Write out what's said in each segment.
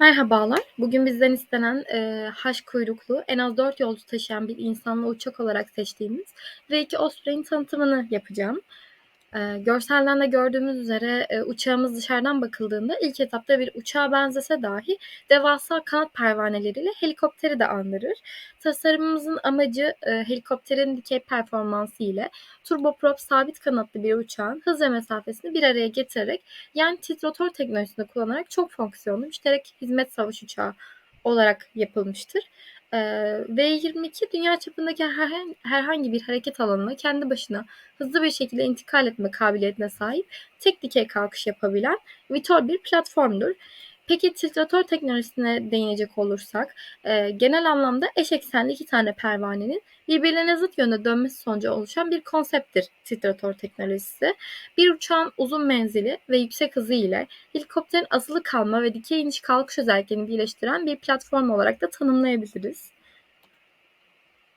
Merhabalar. Bugün bizden istenen, eee, H kuyruklu, en az 4 yolcu taşıyan bir insanlı uçak olarak seçtiğimiz V2 Osprey'in tanıtımını yapacağım. Eee, görselden de gördüğümüz üzere, eee, uçağımız dışarıdan bakıldığında ilk etapta bir uçağa benzese dahi devasa kanat pervaneleriyle helikopteri de andırır. Tasarımımızın amacı, eee, helikopterin dikey performansı ile turboprop sabit kanatlı bir uçağın hız ve mesafesini bir araya getirerek yani titrotor teknolojisini kullanarak çok fonksiyonlu müşterek hizmet savaş uçağı olarak yapılmıştır. Eee, V22 dünya çapındaki herhan herhangi bir hareket alanına kendi başına hızlı bir şekilde intikal etme kabiliyetine sahip, tek dikey kalkış yapabilen VTOL bir platformdur. Peki titrator teknolojisine değinecek olursak, eee, genel anlamda eş eksenli iki tane pervanenin birbirlerine zıt yönde dönmesi sonucu oluşan bir konsepttir titrator teknolojisi. Bir uçağın uzun menzili ve yüksek hızı ile helikopterin asılı kalma ve dikey iniş kalkış özelliklerini birleştiren bir platform olarak da tanımlayabiliriz.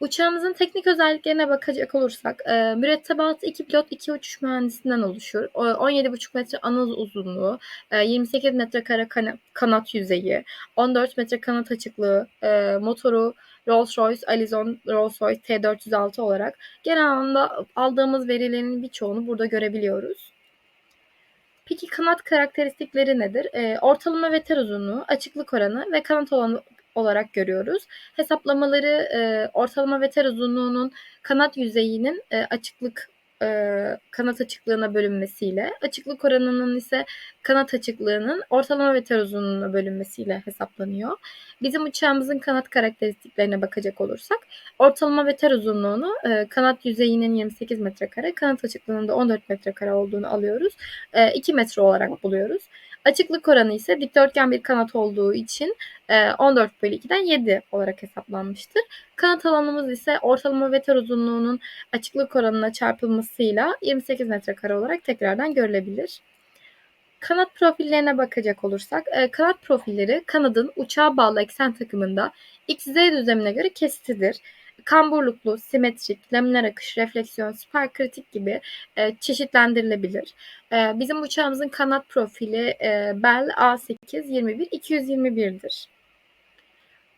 Uçağımızın teknik özelliklerine bakacak olursak, eee, mürettebatı 2 pilot, 2 uçuş mühendisinden oluşur. O 17,5 metre ana uzunluğu, eee, 28 metrekare kana kanat yüzeyi, 14 metre kanat açıklığı, eee, motoru Rolls-Royce Allison Rolls-Royce T406 olarak genel anlamda aldığımız verilerin birçoğunu burada görebiliyoruz. Peki kanat karakteristikleri nedir? Eee, ortalama ve uzunluğu, açıklık oranı ve kanat olanı olarak görüyoruz. Hesaplamaları e, ortalama ve ter uzunluğunun kanat yüzeyinin e, açıklık e, kanat açıklığına bölünmesiyle, açıklık oranının ise kanat açıklığının ortalama ve ter uzunluğuna bölünmesiyle hesaplanıyor. Bizim uçağımızın kanat karakteristiklerine bakacak olursak, ortalama ve ter uzunluğunu e, kanat yüzeyinin 28 metrekare, kanat açıklığının da 14 metrekare olduğunu alıyoruz. E, 2 metre olarak buluyoruz. Açıklık oranı ise dikdörtgen bir kanat olduğu için 14 e, bölü 2'den 7 olarak hesaplanmıştır. Kanat alanımız ise ortalama veter uzunluğunun açıklık oranına çarpılmasıyla 28 metrekare olarak tekrardan görülebilir. Kanat profillerine bakacak olursak, e, kanat profilleri kanadın uçağa bağlı eksen takımında X-Z düzlemine göre kesitidir kamburluklu, simetrik, laminer akış, refleksiyon, süper kritik gibi e, çeşitlendirilebilir. E, bizim uçağımızın kanat profili e, Bell A8 21 221'dir.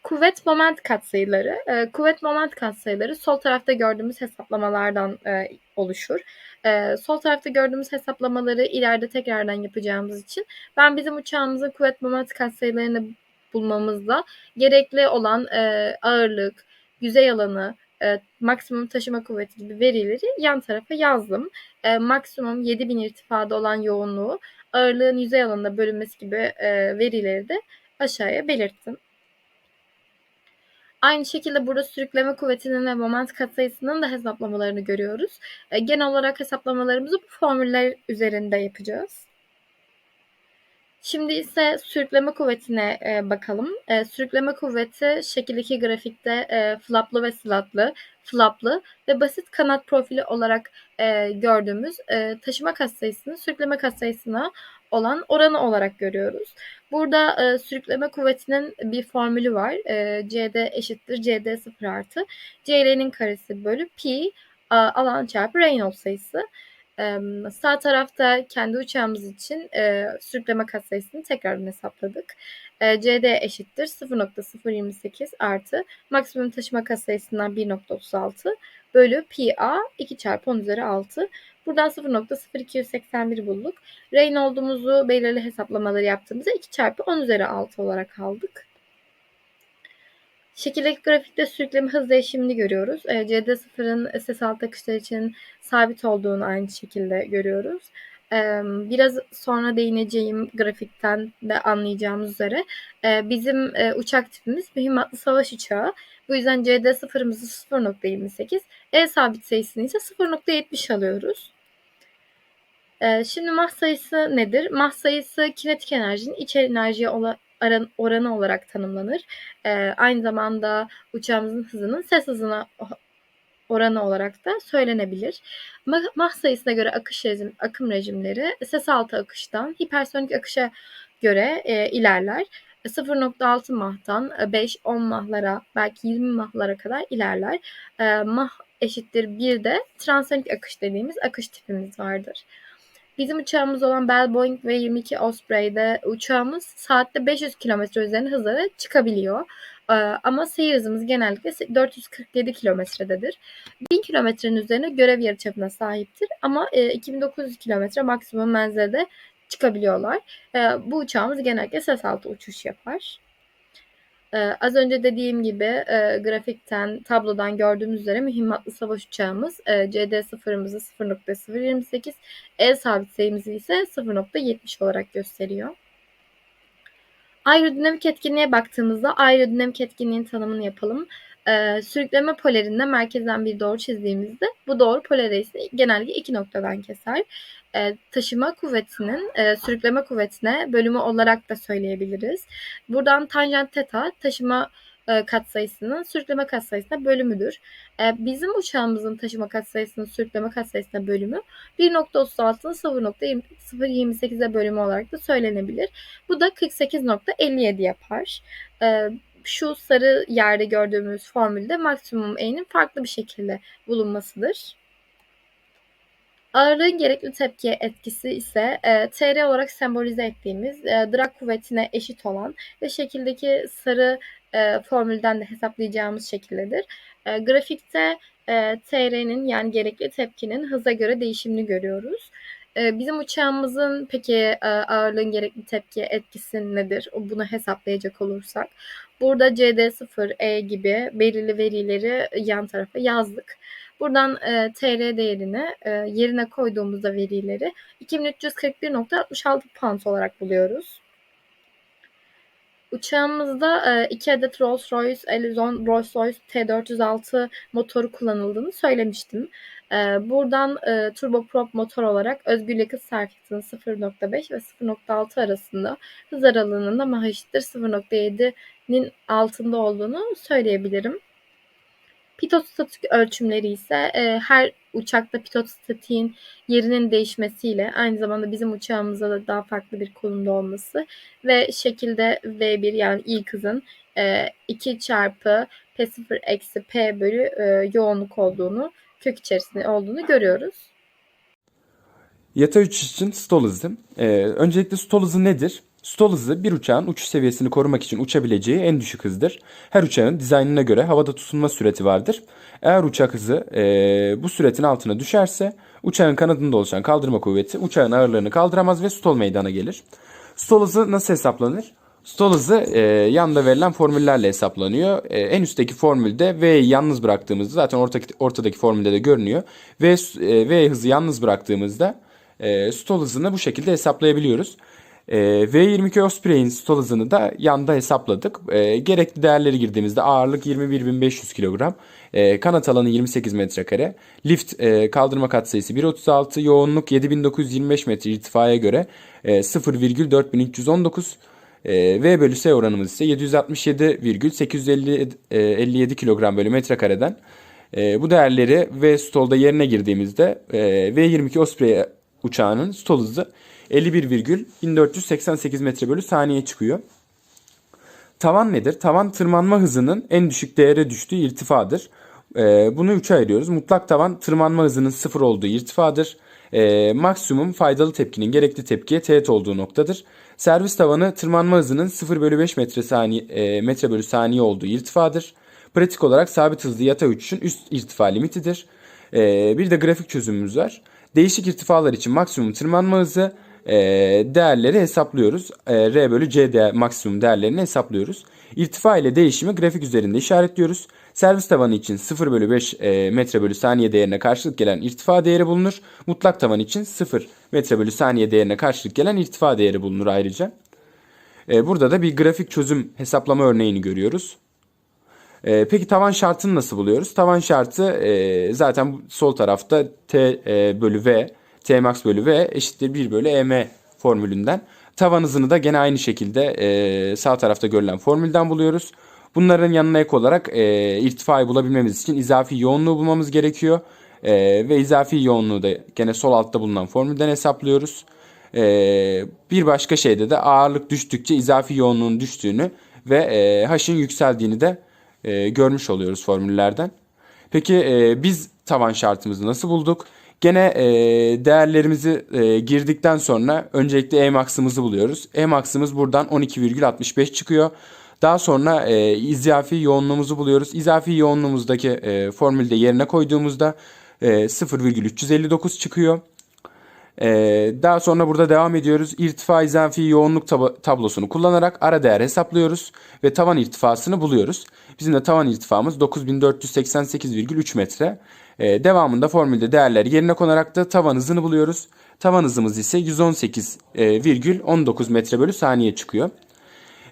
Kuvvet moment katsayıları. E, kuvvet moment katsayıları sol tarafta gördüğümüz hesaplamalardan e, oluşur. E, sol tarafta gördüğümüz hesaplamaları ileride tekrardan yapacağımız için ben bizim uçağımızın kuvvet moment katsayılarını bulmamızda gerekli olan e, ağırlık, yüzey alanı, e, maksimum taşıma kuvveti gibi verileri yan tarafa yazdım. E, maksimum 7000 irtifada olan yoğunluğu, ağırlığın yüzey alanına bölünmesi gibi e, verileri de aşağıya belirttim. Aynı şekilde burada sürükleme kuvvetinin ve moment katsayısının da hesaplamalarını görüyoruz. E, genel olarak hesaplamalarımızı bu formüller üzerinde yapacağız. Şimdi ise sürükleme kuvvetine e, bakalım. E, sürükleme kuvveti şekil 2 grafikte e, flaplı ve slatlı, flaplı ve basit kanat profili olarak e, gördüğümüz e, taşıma katsayısını sürükleme katsayısına olan oranı olarak görüyoruz. Burada e, sürükleme kuvvetinin bir formülü var. E, CD eşittir CD 0 artı CL'nin karesi bölü pi alan çarpı Reynolds sayısı. Sağ tarafta kendi uçağımız için, eee, sürükleme katsayısını tekrardan hesapladık. Eee, CD eşittir 0.028 artı maksimum taşıma katsayısından 1.36 bölü pi a 2 çarpı 10 üzeri 6. Buradan 0.0281 bulduk. Reynolds'umuzu belirli hesaplamaları yaptığımızda 2 çarpı 10 üzeri 6 olarak aldık. Şekildeki grafikte sürükleme hız değişimini görüyoruz. E, CD0'ın ses alt akışlar için sabit olduğunu aynı şekilde görüyoruz. E, biraz sonra değineceğim grafikten de anlayacağımız üzere e, bizim e, uçak tipimiz mühimmatlı savaş uçağı. Bu yüzden CD0'ımızı 0.28, E sabit sayısını ise 0.70 alıyoruz. Şimdi mah sayısı nedir? Mah sayısı kinetik enerjinin iç enerjiye oranı olarak tanımlanır. E, aynı zamanda uçağımızın hızının ses hızına oranı olarak da söylenebilir. Mah sayısına göre akış rejim, akım rejimleri ses altı akıştan hipersonik akışa göre e, ilerler. 0.6 mahtan 5-10 mahlara belki 20 mahlara kadar ilerler. E, mah eşittir bir de transonik akış dediğimiz akış tipimiz vardır. Bizim uçağımız olan Bell Boeing ve 22 Osprey'de uçağımız saatte 500 kilometre üzerine hızlara çıkabiliyor. Ee, ama seyir hızımız genellikle 447 kilometrededir. 1000 kilometrenin üzerine görev yarıçapına sahiptir ama e, 2900 kilometre maksimum menzilde çıkabiliyorlar. E, bu uçağımız genellikle ses altı uçuş yapar. Ee, az önce dediğim gibi e, grafikten, tablodan gördüğümüz üzere mühimmatlı savaş uçağımız e, CD0'ımızı 0.028, el sabit sayımızı ise 0.70 olarak gösteriyor. Aerodinamik etkinliğe baktığımızda aerodinamik etkinliğin tanımını yapalım. Ee, sürükleme polerinde merkezden bir doğru çizdiğimizde bu doğru poler eğrisini genellikle iki noktadan keser. Ee, taşıma kuvvetinin e, sürükleme kuvvetine bölümü olarak da söyleyebiliriz. Buradan tanjant teta taşıma e, katsayısının sürükleme katsayısına bölümüdür. E, bizim uçağımızın taşıma katsayısının sürükleme katsayısına bölümü 1.36'nın 0.028'e bölümü olarak da söylenebilir. Bu da 48.57 yapar. E, şu sarı yerde gördüğümüz formülde maksimum E'nin farklı bir şekilde bulunmasıdır. Ağırlığın gerekli tepkiye etkisi ise e, TR olarak sembolize ettiğimiz e, drag kuvvetine eşit olan ve şekildeki sarı e, formülden de hesaplayacağımız şekildedir. E, grafikte e, TR'nin yani gerekli tepkinin hıza göre değişimini görüyoruz. E, bizim uçağımızın peki e, ağırlığın gerekli tepkiye etkisi nedir? Bunu hesaplayacak olursak. Burada CD0E gibi belirli verileri yan tarafa yazdık. Buradan e, TR değerini e, yerine koyduğumuzda verileri 2341.66 pound olarak buluyoruz. Uçağımızda e, iki adet Rolls-Royce Elyson Rolls-Royce T406 motoru kullanıldığını söylemiştim. E, buradan e, turboprop motor olarak özgür yakıt sarfiyatının 0.5 ve 0.6 arasında hız aralığının da MAH eşittir 0.7'nin altında olduğunu söyleyebilirim. Pitostatik ölçümleri ise e, her uçakta pitostatiğin yerinin değişmesiyle aynı zamanda bizim uçağımızda da daha farklı bir konumda olması ve şekilde V1 yani ilk hızın e, 2 çarpı P0 eksi P bölü e, yoğunluk olduğunu kök içerisinde olduğunu görüyoruz. Yatay uçuş için stall hızı. Ee, öncelikle hızı nedir? Stall hızı bir uçağın uçuş seviyesini korumak için uçabileceği en düşük hızdır. Her uçağın dizaynına göre havada tutunma süreti vardır. Eğer uçak hızı e, bu süretin altına düşerse uçağın kanadında oluşan kaldırma kuvveti uçağın ağırlığını kaldıramaz ve stall meydana gelir. Stall hızı nasıl hesaplanır? Stall hızı e, yanda verilen formüllerle hesaplanıyor. E, en üstteki formülde V'yi yalnız bıraktığımızda zaten ortadaki, ortadaki formülde de görünüyor. V, e, v hızı yalnız bıraktığımızda e, stall hızını bu şekilde hesaplayabiliyoruz. E, V22 Osprey'in stall hızını da yanda hesapladık. E, gerekli değerleri girdiğimizde ağırlık 21.500 kilogram, e, kanat alanı 28 metrekare, lift e, kaldırma katsayısı 1.36, yoğunluk 7925 metre irtifaya göre e, 0,4319 e, V bölü S oranımız ise 767,857 kilogram bölü metrekareden. E, bu değerleri V stolda yerine girdiğimizde e, V22 Osprey uçağının stol hızı 51,1488 metre bölü saniye çıkıyor. Tavan nedir? Tavan tırmanma hızının en düşük değere düştüğü irtifadır. Ee, bunu üçe ayırıyoruz. Mutlak tavan tırmanma hızının sıfır olduğu irtifadır. Ee, maksimum faydalı tepkinin gerekli tepkiye teğet olduğu noktadır. Servis tavanı tırmanma hızının 0 bölü 5 metre, saniye, e, metre bölü saniye olduğu irtifadır. Pratik olarak sabit hızlı yatay uçuşun üst irtifa limitidir. Ee, bir de grafik çözümümüz var. Değişik irtifalar için maksimum tırmanma hızı e, değerleri hesaplıyoruz. E, R bölü C değer, maksimum değerlerini hesaplıyoruz. İrtifa ile değişimi grafik üzerinde işaretliyoruz. Servis tavanı için 0 bölü 5 e, metre bölü saniye değerine karşılık gelen irtifa değeri bulunur. Mutlak tavan için 0 metre bölü saniye değerine karşılık gelen irtifa değeri bulunur ayrıca. E, burada da bir grafik çözüm hesaplama örneğini görüyoruz. E, peki tavan şartını nasıl buluyoruz? Tavan şartı e, zaten sol tarafta T e, bölü V, T max bölü V eşittir 1 bölü EM formülünden. Tavan hızını da gene aynı şekilde e, sağ tarafta görülen formülden buluyoruz. Bunların yanına ek olarak e, irtifayı bulabilmemiz için izafi yoğunluğu bulmamız gerekiyor. E, ve izafi yoğunluğu da gene sol altta bulunan formülden hesaplıyoruz. E, bir başka şeyde de ağırlık düştükçe izafi yoğunluğun düştüğünü ve e, H'ın yükseldiğini de e, görmüş oluyoruz formüllerden. Peki e, biz tavan şartımızı nasıl bulduk? Gene e, değerlerimizi e, girdikten sonra öncelikle Emax'ımızı buluyoruz. Emax'ımız buradan 12,65 çıkıyor. Daha sonra e, izafi yoğunluğumuzu buluyoruz. İzafi yoğunluğumuzdaki e, formülde yerine koyduğumuzda e, 0,359 çıkıyor. Ee, daha sonra burada devam ediyoruz. İrtifa izafi yoğunluk tab- tablosunu kullanarak ara değer hesaplıyoruz ve tavan irtifasını buluyoruz. Bizim de tavan irtifamız 9488,3 metre. Ee, devamında formülde değerler yerine konarak da tavan hızını buluyoruz. Tavan hızımız ise 118,19 metre bölü saniye çıkıyor.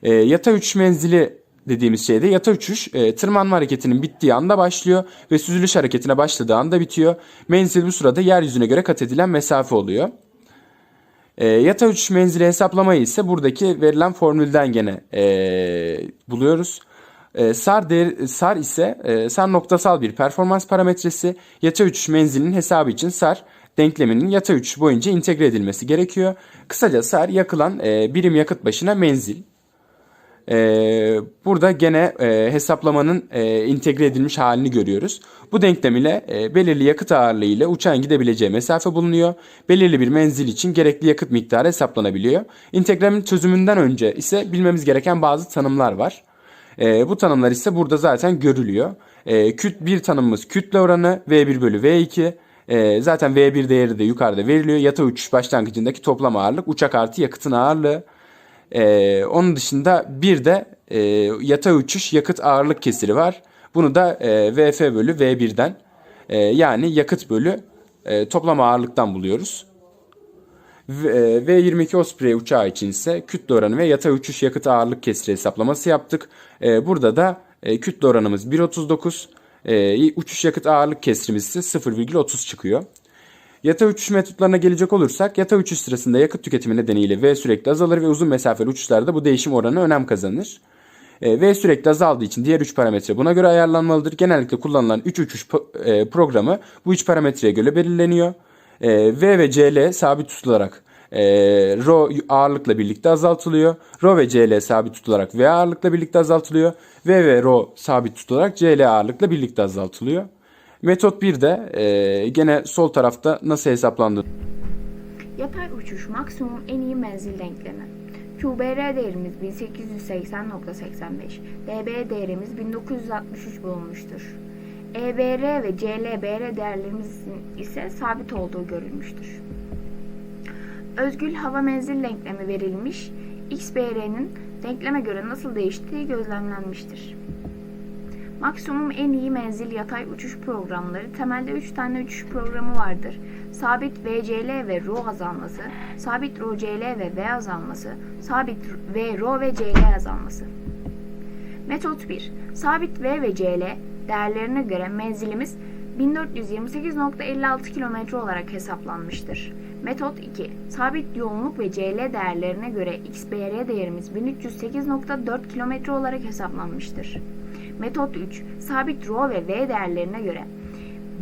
E, yata uçuş menzili dediğimiz şeyde yata uçuş e, tırmanma hareketinin bittiği anda başlıyor ve süzülüş hareketine başladığı anda bitiyor. Menzil bu sırada yeryüzüne göre kat edilen mesafe oluyor. E, yata uçuş menzili hesaplamayı ise buradaki verilen formülden gene e, buluyoruz. E, SAR, değer, SAR ise e, SAR noktasal bir performans parametresi. Yata uçuş menzilinin hesabı için SAR denkleminin yata uçuş boyunca entegre edilmesi gerekiyor. Kısaca SAR yakılan e, birim yakıt başına menzil. Ee, burada gene e, hesaplamanın e, entegre edilmiş halini görüyoruz. Bu denklem ile e, belirli yakıt ağırlığı ile uçağın gidebileceği mesafe bulunuyor. Belirli bir menzil için gerekli yakıt miktarı hesaplanabiliyor. İntegremin çözümünden önce ise bilmemiz gereken bazı tanımlar var. E, bu tanımlar ise burada zaten görülüyor. E, küt bir tanımımız kütle oranı V1 bölü V2. E, zaten V1 değeri de yukarıda veriliyor. Yata uçuş başlangıcındaki toplam ağırlık uçak artı yakıtın ağırlığı. Ee, onun dışında bir de e, yatay uçuş yakıt ağırlık kesiri var. Bunu da e, VF bölü V1'den e, yani yakıt bölü e, toplam ağırlıktan buluyoruz. E, V22 Osprey uçağı için ise kütle oranı ve yatay uçuş yakıt ağırlık kesiri hesaplaması yaptık. E, burada da e, kütle oranımız 1.39, e, uçuş yakıt ağırlık kesrimiz ise 0,30 çıkıyor. Yatay uçuş metotlarına gelecek olursak yatay uçuş sırasında yakıt tüketimi nedeniyle V sürekli azalır ve uzun mesafeli uçuşlarda bu değişim oranı önem kazanır. V sürekli azaldığı için diğer 3 parametre buna göre ayarlanmalıdır. Genellikle kullanılan 3 uçuş programı bu 3 parametreye göre belirleniyor. E, v ve CL sabit tutularak e, Rho ağırlıkla birlikte azaltılıyor. Rho ve CL sabit tutularak V ağırlıkla birlikte azaltılıyor. V ve Rho sabit tutularak CL ağırlıkla birlikte azaltılıyor. Metot 1 de e, gene sol tarafta nasıl hesaplandı? Yatay uçuş maksimum en iyi menzil denklemi. QBR değerimiz 1880.85, DB değerimiz 1963 bulunmuştur. EBR ve CLBR değerlerimizin ise sabit olduğu görülmüştür. Özgül hava menzil denklemi verilmiş, XBR'nin denkleme göre nasıl değiştiği gözlemlenmiştir. Maksimum en iyi menzil yatay uçuş programları temelde 3 tane uçuş programı vardır. Sabit VCL ve Rho azalması, sabit Rho CL ve V azalması, sabit V Rho ve CL azalması. Metot 1. Sabit V ve CL değerlerine göre menzilimiz 1428.56 km olarak hesaplanmıştır. Metot 2. Sabit yoğunluk ve CL değerlerine göre XBR değerimiz 1308.4 km olarak hesaplanmıştır. Metot 3. Sabit Rho ve V değerlerine göre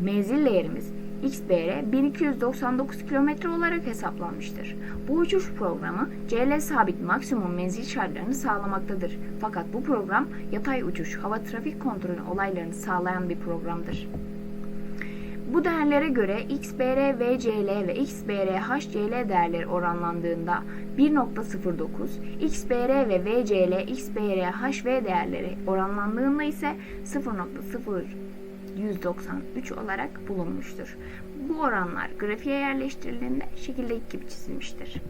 menzil değerimiz XBR 1299 km olarak hesaplanmıştır. Bu uçuş programı CL sabit maksimum menzil şartlarını sağlamaktadır. Fakat bu program yatay uçuş, hava trafik kontrolü olaylarını sağlayan bir programdır. Bu değerlere göre XBR VCL ve XBR HCL değerleri oranlandığında 1.09, XBR ve VCL XBR HV değerleri oranlandığında ise 0.0193 olarak bulunmuştur. Bu oranlar grafiğe yerleştirildiğinde şekildeki gibi çizilmiştir.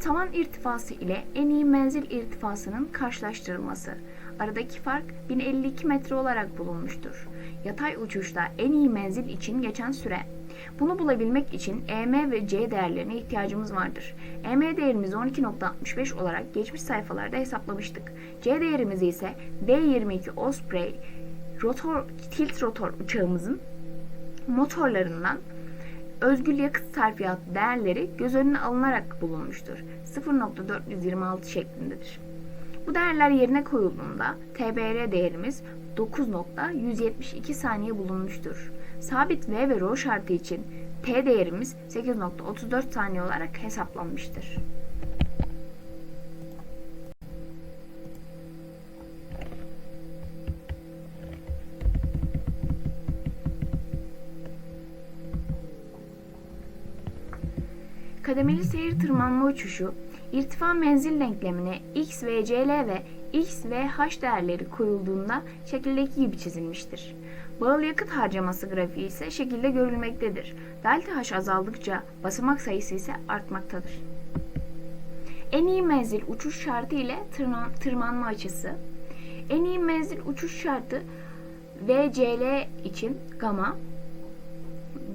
Tavan irtifası ile en iyi menzil irtifasının karşılaştırılması. Aradaki fark 1052 metre olarak bulunmuştur. Yatay uçuşta en iyi menzil için geçen süre. Bunu bulabilmek için EM ve C değerlerine ihtiyacımız vardır. EM değerimizi 12.65 olarak geçmiş sayfalarda hesaplamıştık. C değerimizi ise D22 Osprey rotor, tilt rotor uçağımızın motorlarından özgül yakıt sarfiyatı değerleri göz önüne alınarak bulunmuştur. 0.426 şeklindedir. Bu değerler yerine koyulduğunda TBR değerimiz 9.172 saniye bulunmuştur. Sabit V ve Rho şartı için T değerimiz 8.34 saniye olarak hesaplanmıştır. Kademeli seyir tırmanma uçuşu, irtifa menzil denklemine x ve cl ve x ve h değerleri koyulduğunda şekildeki gibi çizilmiştir. Bağıl yakıt harcaması grafiği ise şekilde görülmektedir. Delta h azaldıkça basamak sayısı ise artmaktadır. En iyi menzil uçuş şartı ile tırmanma açısı. En iyi menzil uçuş şartı VCL için gamma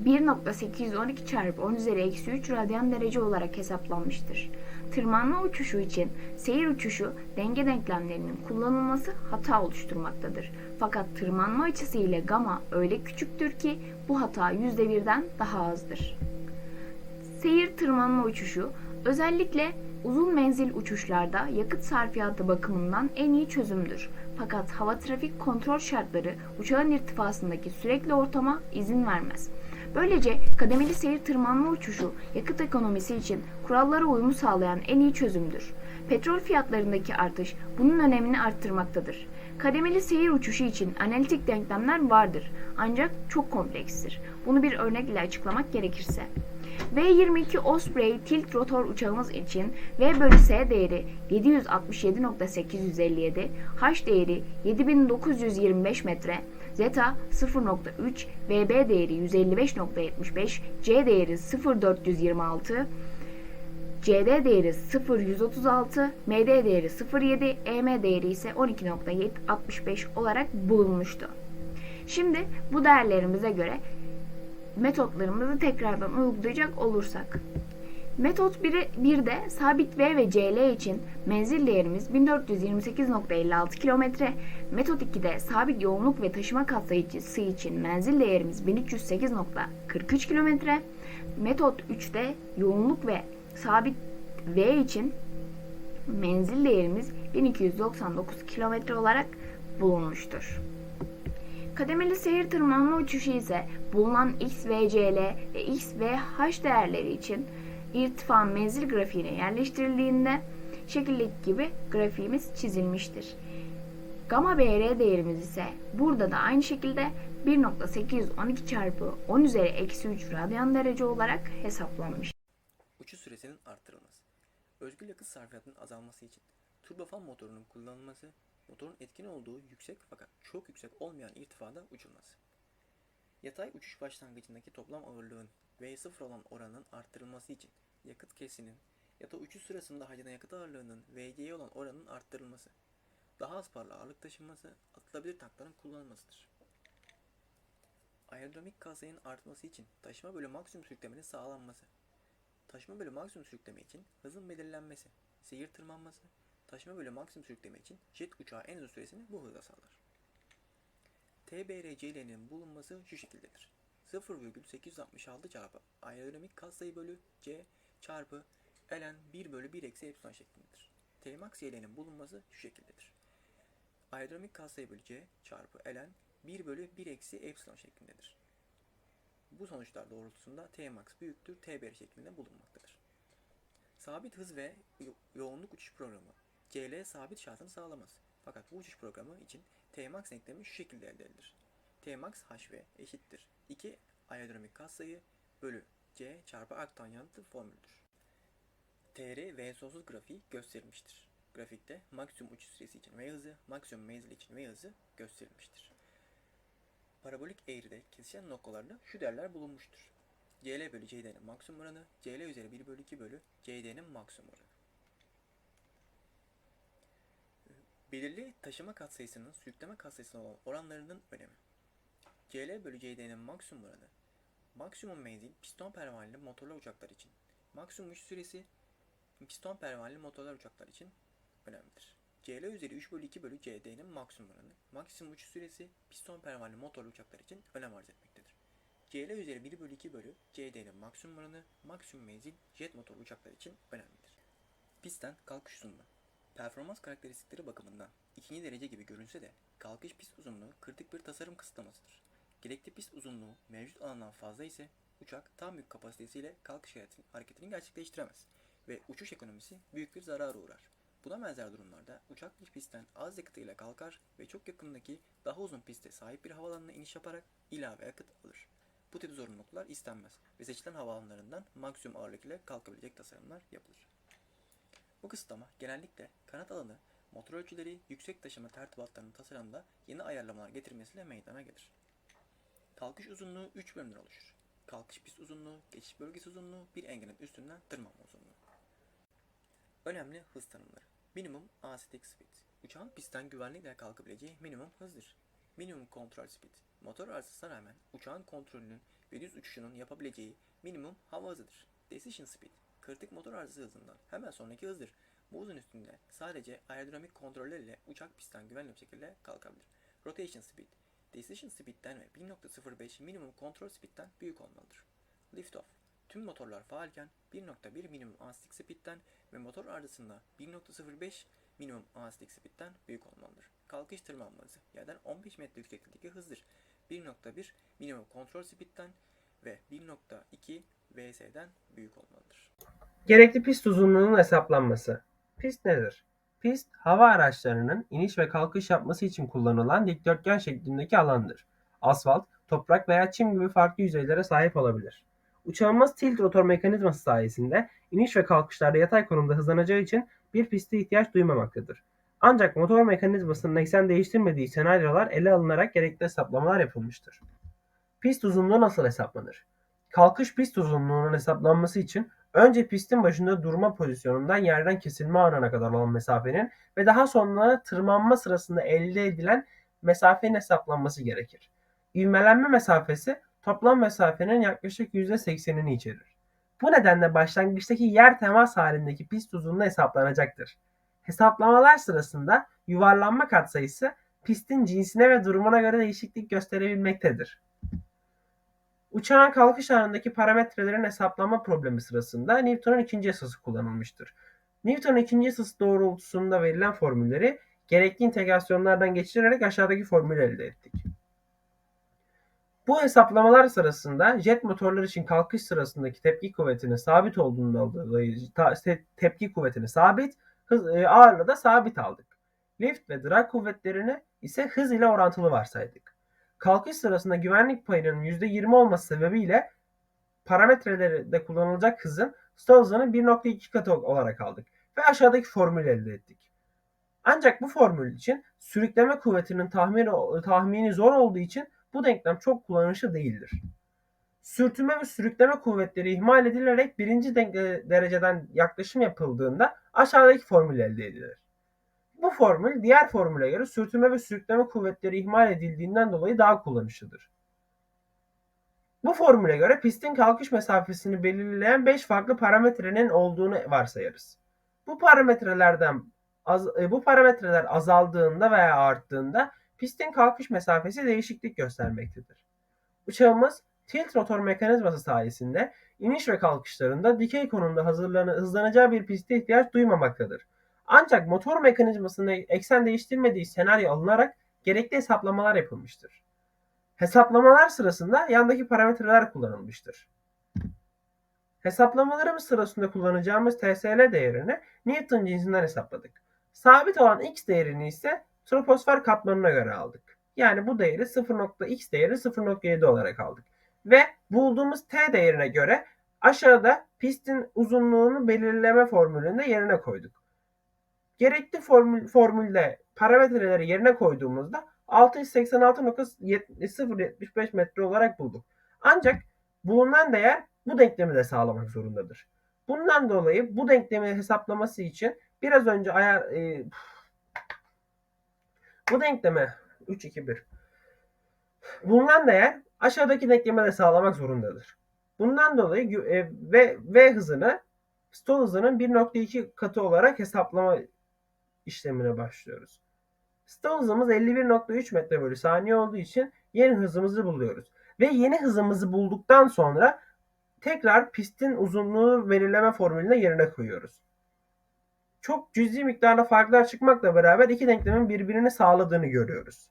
1.812 çarpı 10 üzeri eksi 3 radyan derece olarak hesaplanmıştır. Tırmanma uçuşu için seyir uçuşu denge denklemlerinin kullanılması hata oluşturmaktadır. Fakat tırmanma açısı ile gamma öyle küçüktür ki bu hata %1'den daha azdır. Seyir tırmanma uçuşu özellikle uzun menzil uçuşlarda yakıt sarfiyatı bakımından en iyi çözümdür. Fakat hava trafik kontrol şartları uçağın irtifasındaki sürekli ortama izin vermez. Böylece kademeli seyir tırmanma uçuşu yakıt ekonomisi için kurallara uyumu sağlayan en iyi çözümdür. Petrol fiyatlarındaki artış bunun önemini arttırmaktadır. Kademeli seyir uçuşu için analitik denklemler vardır ancak çok komplekstir. Bunu bir örnekle açıklamak gerekirse. V-22 Osprey tilt rotor uçağımız için V bölü S değeri 767.857, H değeri 7925 metre, Zeta 0.3, VB değeri 155.75, C değeri 0.426, CD değeri 0.136, MD değeri 0.7, EM değeri ise 12.65 olarak bulunmuştu. Şimdi bu değerlerimize göre metotlarımızı tekrardan uygulayacak olursak. Metot 1'de sabit V ve CL için menzil değerimiz 1428.56 km. Metot 2'de sabit yoğunluk ve taşıma katsayısı için menzil değerimiz 1308.43 km. Metot 3'te yoğunluk ve sabit V için menzil değerimiz 1299 km olarak bulunmuştur. Kademeli seyir tırmanma uçuşu ise bulunan X, V, ve X ve H değerleri için irtifa menzil grafiğine yerleştirildiğinde şekildeki gibi grafiğimiz çizilmiştir. Gamma BR değerimiz ise burada da aynı şekilde 1.812 çarpı 10 üzeri eksi 3 radyan derece olarak hesaplanmış. Uçuş süresinin arttırılması. Özgür yakıt sarfiyatının azalması için turbofan motorunun kullanılması, motorun etkin olduğu yüksek fakat çok yüksek olmayan irtifada uçulması. Yatay uçuş başlangıcındaki toplam ağırlığın V0 olan oranının arttırılması için yakıt kesinin ya da uçuş sırasında harcanan yakıt ağırlığının VG'ye olan oranının arttırılması, daha az parla ağırlık taşınması, atılabilir tankların kullanılmasıdır. Aerodinamik kasayın artması için taşıma bölü maksimum sürüklemenin sağlanması, taşıma bölü maksimum sürükleme için hızın belirlenmesi, seyir tırmanması, taşıma bölü maksimum sürükleme için jet uçağı en uzun süresini bu hızla sağlar. TBRC'lerinin bulunması şu şekildedir. 0,866 çarpı aerodinamik katsayı bölü C çarpı ln 1 bölü 1 eksi epsilon şeklindedir. Tmax y'lerinin bulunması şu şekildedir. Aerodinamik katsayı bölü C çarpı ln 1 bölü 1 eksi epsilon şeklindedir. Bu sonuçlar doğrultusunda Tmax büyüktür TBR şeklinde bulunmaktadır. Sabit hız ve yo- yoğunluk uçuş programı CL sabit şartını sağlamaz. Fakat bu uçuş programı için Tmax denklemi şu şekilde elde edilir. Tmax hv eşittir 2 aerodinamik katsayı bölü c çarpı arc tanjantı formülüdür. TR ve sonsuz grafiği gösterilmiştir. Grafikte maksimum uçuş süresi için V hızı, maksimum menzil için V hızı gösterilmiştir. Parabolik eğride kesişen noktalarda şu değerler bulunmuştur. CL bölü CD'nin maksimum oranı, CL üzeri 1 bölü 2 bölü CD'nin maksimum oranı. Belirli taşıma katsayısının sürükleme katsayısına olan oranlarının önemi. CL bölü CD'nin maksimum oranı, maksimum menzil piston pervaneli motorlu uçaklar için, maksimum uçuş süresi piston pervaneli motorlu uçaklar için önemlidir. CL üzeri 3 bölü 2 bölü CD'nin maksimum oranı, maksimum uçuş süresi piston pervaneli motorlu uçaklar için önem arz etmektedir. CL üzeri 1 bölü 2 bölü CD'nin maksimum oranı, maksimum menzil jet motorlu uçaklar için önemlidir. Pistten kalkış uzunluğu. Performans karakteristikleri bakımından ikinci derece gibi görünse de kalkış pist uzunluğu kritik bir tasarım kısıtlamasıdır. Gerekli pist uzunluğu mevcut alandan fazla ise uçak tam yük kapasitesiyle kalkış hareketini- gerçekleştiremez ve uçuş ekonomisi büyük bir zarara uğrar. Buna benzer durumlarda uçak bir pistten az yakıtıyla kalkar ve çok yakındaki daha uzun piste sahip bir havalanına iniş yaparak ilave yakıt alır. Bu tip zorunluluklar istenmez ve seçilen havaalanlarından maksimum ağırlık ile kalkabilecek tasarımlar yapılır. Bu kısıtlama genellikle kanat alanı, motor ölçüleri, yüksek taşıma tertibatlarının tasarımda yeni ayarlamalar getirmesiyle meydana gelir. Kalkış uzunluğu 3 bölümden oluşur. Kalkış pist uzunluğu, geçiş bölgesi uzunluğu, bir engelin üstünden tırmanma uzunluğu. Önemli hız tanımları. Minimum aesthetic speed. Uçağın pistten güvenlikle kalkabileceği minimum hızdır. Minimum control speed. Motor arızasına rağmen uçağın kontrolünün ve düz uçuşunun yapabileceği minimum hava hızıdır. Decision speed. Kritik motor arızası hızından hemen sonraki hızdır. Bu hızın üstünde sadece aerodinamik kontroller ile uçak pistten güvenli bir şekilde kalkabilir. Rotation speed. Decision speed'den ve 1.05 minimum control speed'den büyük olmalıdır. Liftoff. Tüm motorlar faalken 1.1 minimum aesthetic speed'den ve motor arızasında 1.05 minimum aesthetic speed'den büyük olmalıdır. Kalkış tırmanma hızı yerden 15 metre yükseklikteki hızdır. 1.1 minimum control speed'den ve 1.2 VS'den büyük olmalıdır. Gerekli pist uzunluğunun hesaplanması. Pist nedir? Pist, hava araçlarının iniş ve kalkış yapması için kullanılan dikdörtgen şeklindeki alandır. Asfalt, toprak veya çim gibi farklı yüzeylere sahip olabilir. Uçağımız tilt rotor mekanizması sayesinde iniş ve kalkışlarda yatay konumda hızlanacağı için bir piste ihtiyaç duymamaktadır. Ancak motor mekanizmasının eksen değiştirmediği senaryolar ele alınarak gerekli hesaplamalar yapılmıştır. Pist uzunluğu nasıl hesaplanır? Kalkış pist uzunluğunun hesaplanması için önce pistin başında durma pozisyonundan yerden kesilme anına kadar olan mesafenin ve daha sonra tırmanma sırasında elde edilen mesafenin hesaplanması gerekir. İvmelenme mesafesi toplam mesafenin yaklaşık %80'ini içerir. Bu nedenle başlangıçtaki yer temas halindeki pist uzunluğu hesaplanacaktır. Hesaplamalar sırasında yuvarlanma katsayısı pistin cinsine ve durumuna göre değişiklik gösterebilmektedir. Uçağın kalkış anındaki parametrelerin hesaplama problemi sırasında Newton'un ikinci yasası kullanılmıştır. Newton'un ikinci yasası doğrultusunda verilen formülleri gerekli integrasyonlardan geçirerek aşağıdaki formülü elde ettik. Bu hesaplamalar sırasında jet motorlar için kalkış sırasındaki tepki kuvvetinin sabit olduğundan dolayı tepki kuvvetini sabit, hız, e, ağırlığı da sabit aldık. Lift ve drag kuvvetlerini ise hız ile orantılı varsaydık. Kalkış sırasında güvenlik payının %20 olması sebebiyle parametrelerde kullanılacak hızın stall hızının 1.2 katı olarak aldık ve aşağıdaki formülü elde ettik. Ancak bu formül için sürükleme kuvvetinin tahmini, tahmini zor olduğu için bu denklem çok kullanışlı değildir. Sürtünme ve sürükleme kuvvetleri ihmal edilerek birinci denk- dereceden yaklaşım yapıldığında aşağıdaki formül elde edilir. Bu formül diğer formüle göre sürtünme ve sürükleme kuvvetleri ihmal edildiğinden dolayı daha kullanışlıdır. Bu formüle göre pistin kalkış mesafesini belirleyen 5 farklı parametrenin olduğunu varsayarız. Bu parametrelerden az, e, bu parametreler azaldığında veya arttığında pistin kalkış mesafesi değişiklik göstermektedir. Uçağımız tilt rotor mekanizması sayesinde iniş ve kalkışlarında dikey konumda hızlanacağı bir piste ihtiyaç duymamaktadır. Ancak motor mekanizmasında eksen değiştirmediği senaryo alınarak gerekli hesaplamalar yapılmıştır. Hesaplamalar sırasında yandaki parametreler kullanılmıştır. Hesaplamalarımız sırasında kullanacağımız TSL değerini Newton cinsinden hesapladık. Sabit olan x değerini ise troposfer katmanına göre aldık. Yani bu değeri 0.x değeri 0.7 olarak aldık. Ve bulduğumuz t değerine göre aşağıda pistin uzunluğunu belirleme formülünde yerine koyduk. Gerekli formül, formülde parametreleri yerine koyduğumuzda 686.075 metre olarak bulduk. Ancak bulunan değer bu denklemi de sağlamak zorundadır. Bundan dolayı bu denklemi hesaplaması için biraz önce ayar e, bu denkleme 3 2 1 bulunan değer aşağıdaki denkleme de sağlamak zorundadır. Bundan dolayı e, v, v hızını stall hızının 1.2 katı olarak hesaplama işlemine başlıyoruz. Stall hızımız 51.3 metre bölü saniye olduğu için yeni hızımızı buluyoruz. Ve yeni hızımızı bulduktan sonra tekrar pistin uzunluğu belirleme formülüne yerine koyuyoruz. Çok cüzi miktarda farklar çıkmakla beraber iki denklemin birbirini sağladığını görüyoruz.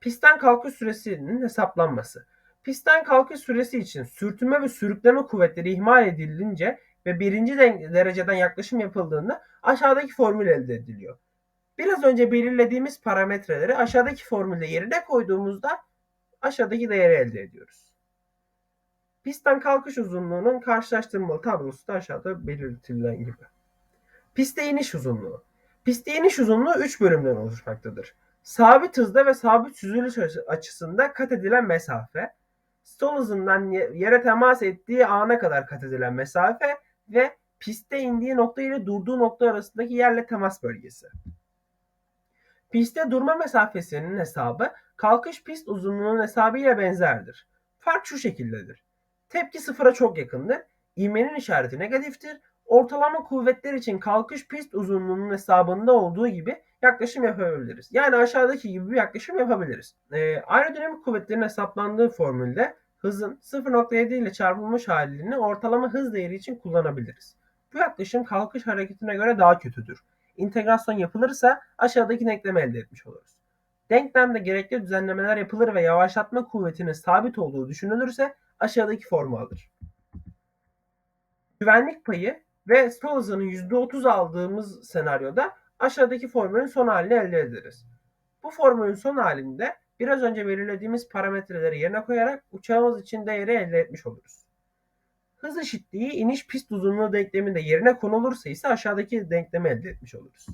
Pistten kalkış süresinin hesaplanması. Pistten kalkış süresi için sürtünme ve sürükleme kuvvetleri ihmal edilince ve birinci dereceden yaklaşım yapıldığında aşağıdaki formül elde ediliyor. Biraz önce belirlediğimiz parametreleri aşağıdaki formülde yerine koyduğumuzda aşağıdaki değeri elde ediyoruz. Pistten kalkış uzunluğunun karşılaştırmalı tablosu da aşağıda belirtilen gibi. Piste iniş uzunluğu. Piste iniş uzunluğu 3 bölümden oluşmaktadır. Sabit hızda ve sabit süzülüş açı- açısında kat edilen mesafe, sol hızından ye- yere temas ettiği ana kadar kat edilen mesafe ve pistte indiği nokta ile durduğu nokta arasındaki yerle temas bölgesi. Pistte durma mesafesinin hesabı kalkış pist uzunluğunun hesabı ile benzerdir. Fark şu şekildedir. Tepki sıfıra çok yakındır. İvmenin işareti negatiftir. Ortalama kuvvetler için kalkış pist uzunluğunun hesabında olduğu gibi yaklaşım yapabiliriz. Yani aşağıdaki gibi bir yaklaşım yapabiliriz. Ee, aerodinamik kuvvetlerin hesaplandığı formülde hızın 0.7 ile çarpılmış halini ortalama hız değeri için kullanabiliriz. Bu yaklaşım kalkış hareketine göre daha kötüdür. İntegrasyon yapılırsa aşağıdaki denklemi elde etmiş oluruz. Denklemde gerekli düzenlemeler yapılır ve yavaşlatma kuvvetinin sabit olduğu düşünülürse aşağıdaki formu alır. Güvenlik payı ve sol hızının %30 aldığımız senaryoda aşağıdaki formülün son halini elde ederiz. Bu formülün son halinde biraz önce belirlediğimiz parametreleri yerine koyarak uçağımız için değeri elde etmiş oluruz. Hız eşitliği iniş pist uzunluğu denkleminde yerine konulursa ise aşağıdaki denklemi elde etmiş oluruz.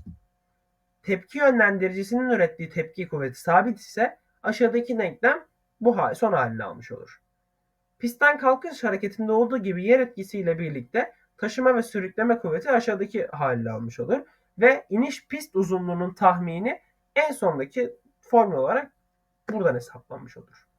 Tepki yönlendiricisinin ürettiği tepki kuvveti sabit ise aşağıdaki denklem bu hal, son halini almış olur. Pistten kalkış hareketinde olduğu gibi yer etkisiyle birlikte taşıma ve sürükleme kuvveti aşağıdaki halini almış olur ve iniş pist uzunluğunun tahmini en sondaki formül olarak buradan hesaplanmış olur.